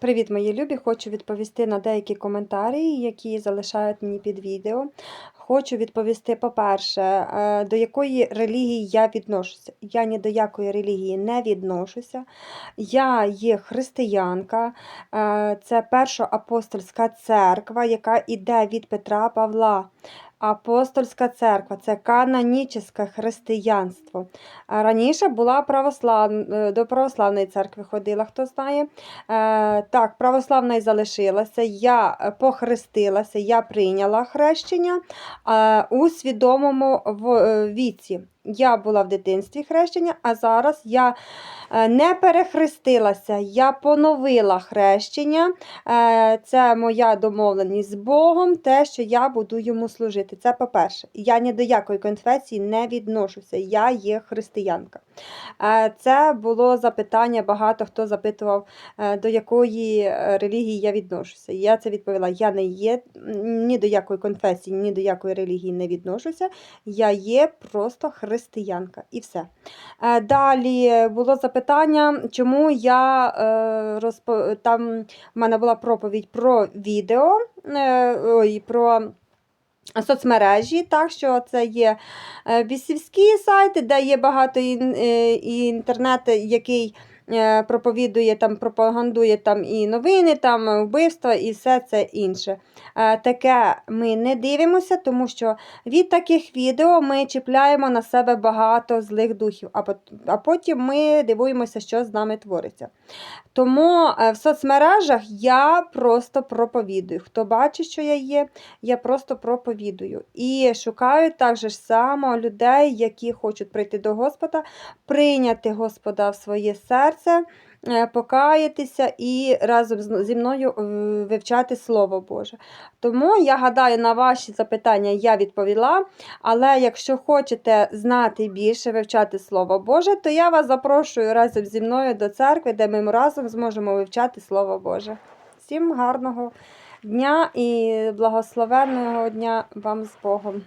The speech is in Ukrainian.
Привіт, мої любі! Хочу відповісти на деякі коментарі, які залишають мені під відео. Хочу відповісти, по-перше, е, до якої релігії я відношуся. Я ні до якої релігії не відношуся. Я є християнка, е, це перша апостольська церква, яка йде від Петра Павла. Апостольська церква це канонічне християнство. Раніше була православ... е, до православної церкви ходила, хто знає. Е, Так, православна і залишилася. Я е, похрестилася, я прийняла хрещення е, у свідомому е, віці. Я була в дитинстві хрещення, а зараз я е, не перехрестилася, я поновила хрещення. Е, Це моя домовленість з Богом, те, що я буду йому служити. Це по-перше. Я ні до якої конфесії не відношуся. Я є християнка. Е, Це було запитання, багато хто запитував, до якої релігії я відношуся. Я це відповіла: я не є ні до якої конфесії, ні до якої релігії не відношуся. Я є просто християнка. І все. Е, Далі було запитання, чому я е, розпо... там в мене була проповідь про відео, е, ой, про соцмережі, так що це є бісівські сайти, де є багато ін- е, інтернет, який проповідує там, пропагандує там і новини, там е, вбивства, і все це інше. Е, Таке ми не дивимося, тому що від таких відео ми чіпляємо на себе багато злих духів, а потім ми дивуємося, що з нами твориться. Тому е, в соцмережах я просто проповідую. Хто бачить, що я є, я просто проповідую. І шукаю так же само людей, які хочуть прийти до Господа, прийняти Господа в своє серце, е, покаятися і разом зі мною е, вивчати Слово Боже. Тому я гадаю, на ваші запитання я відповіла. Але якщо хочете знати більше, вивчати Слово Боже, то я вас запрошую разом зі мною до церкви, де ми разом зможемо вивчати Слово Боже. Всім гарного дня і благословенного дня вам з Богом.